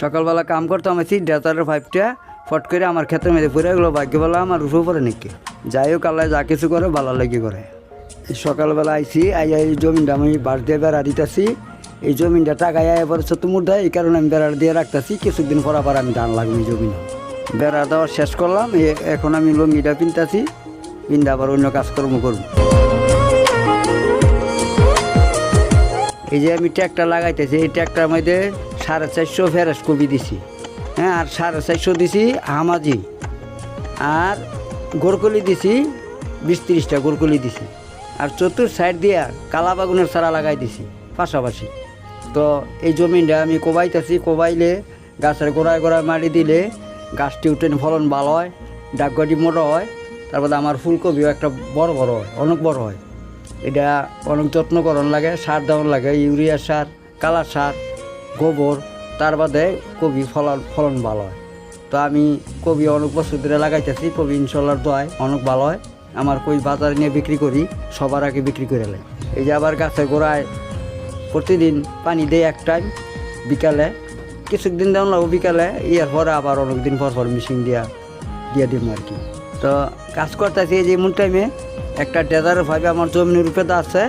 সকালবেলা কাম করতাম আছি ডেতারের পাইপটা ফট করে আমার ক্ষেত্রের মধ্যে পড়ে গেলো, ভাগ্য বলা আমার রুফে পড়ে নাকি। যাই হোক, আল্লাহ যা কিছু করে, ভালো লেগে করে। সকালবেলা আইছি, আই এই জমিনটা আমি বাস দিয়ে বেড়া দিতেছি। এই জমিনটা টাকায় এবার চতুমুর দেয় এই কারণে আমি বেড়া দিয়ে রাখতেছি। কিছুদিন পর আবার আমি ধান লাগবে এই জমিনে। বেড়া দেওয়া শেষ করলাম এখন আমি লঙ্গিটা পিনতেছি, পিনতে আবার অন্য কাজকর্ম করব। এই যে আমি ট্র্যাক্টর লাগাইতেছি, এই ট্র্যাক্টর মধ্যে সাড়ে চারশো ফেরাস কবি দিছি। হ্যাঁ আর সাড়ে চারশো দিছি হামাজি। আর গোরকলি দিছি, বিশ তিরিশটা গোরকলি দিছি। আর চতুর সাইড দিয়া কালা বাগুনের চারা লাগাই দিছি, পাশাপাশি। তো এই জমিনটা আমি কোবাইতেছি, কোবাইলে গাছের গোড়ায় গোড়ায় মারি দিলে গাছটি উঠে ফলন ভালো হয় ডাকগাটি মোটা হয়, তারপরে আমার ফুলকপিও একটা বড় বড় হয়, অনেক বড় হয়। এটা অনেক যত্ন করণ লাগে, সার দেওয়ান লাগে, ইউরিয়া সার, কালার সার, গোবর, তার বাদে কবি ফলন ফলন ভালো হয়। তো আমি কবি অনেক বছর ধরে লাগাইতেছি, কবি ইনশাল্লাহর দোয়ায় অনেক ভালো হয়। আমার কই বাজারে নিয়ে বিক্রি করি, সবার আগে বিক্রি করে নেয় এই যে আবার গাছের গোড়ায় প্রতিদিন পানি দেয় এক টাইম, বিকালে। কিছুদিন দেওয়া লাগবো বিকালে, ইয়ার পরে আবার অনেক দিন পর পর মেশিন দিয়া, দিয়ে দিব আর কি। তো কাজ করতেছি এই যে এমন টাইমে একটা ডেজার ভাবে আমার জমিনের উপরে আছে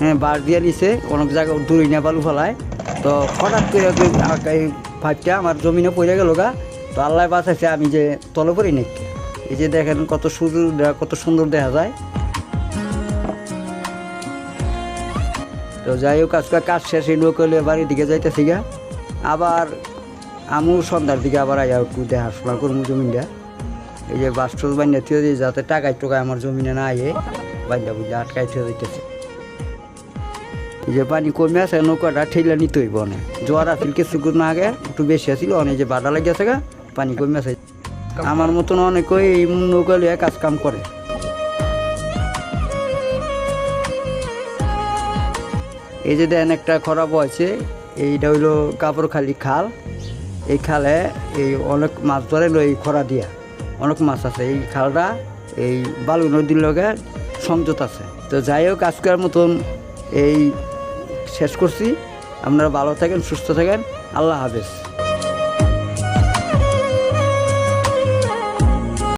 হ্যাঁ বার দিয়ে নিছে, অনেক জায়গায় দূরে নিয়ে বালু ফেলায়। তো হঠাৎ করে এই ভাবটা আমার জমিনে পড়ে গেল গা। তো আল্লাহ বাঁচাইছে আমি যে তলে পড়ি নাকি এই যে দেখেন কত সুন্দর কত সুন্দর দেখা যায়। তো যাই হোক, আজকে কাজ শেষ এই লোকলে বাড়ির দিকে যাইতেছি গা। আবার আমু সন্ধ্যার দিকে আবার আইয়া একটু দেখাশোনা করব জমিনটা। এই যে বাস্টল বান্ধা থিয়ে দিয়ে যাতে টাকায় টোকায় আমার জমিনে না আয়ে, বান্ধা বুঝে আটকাই থিয়ে দিতেছে। এই যে পানি কমে আছে, নৌকাটা ঠেলে নিতে হইব অনেক। জোয়ার আছিল কিছুক্ষণ আগে, একটু বেশি আছিল, অনেক যে বাধা লাগিয়েছে গা, পানি কমে আছে। আমার মতন অনেকেই এই নৌকা লিয়ে কাজ কাম করে। এই যে দেন একটা খরা বয়ছে এইটা হইল কাপড়খালি খাল। এই খালে এই অনেক মাছ ধরে এই খরা দিয়া। অনেক মাছ আছে, এই খালটা, এই বালু নদীর লগে সংযত আছে। তো যাই হোক আজকের মতন এই শেষ করছি। আপনারা ভালো থাকেন, সুস্থ থাকেন। আল্লাহ হাফেজ।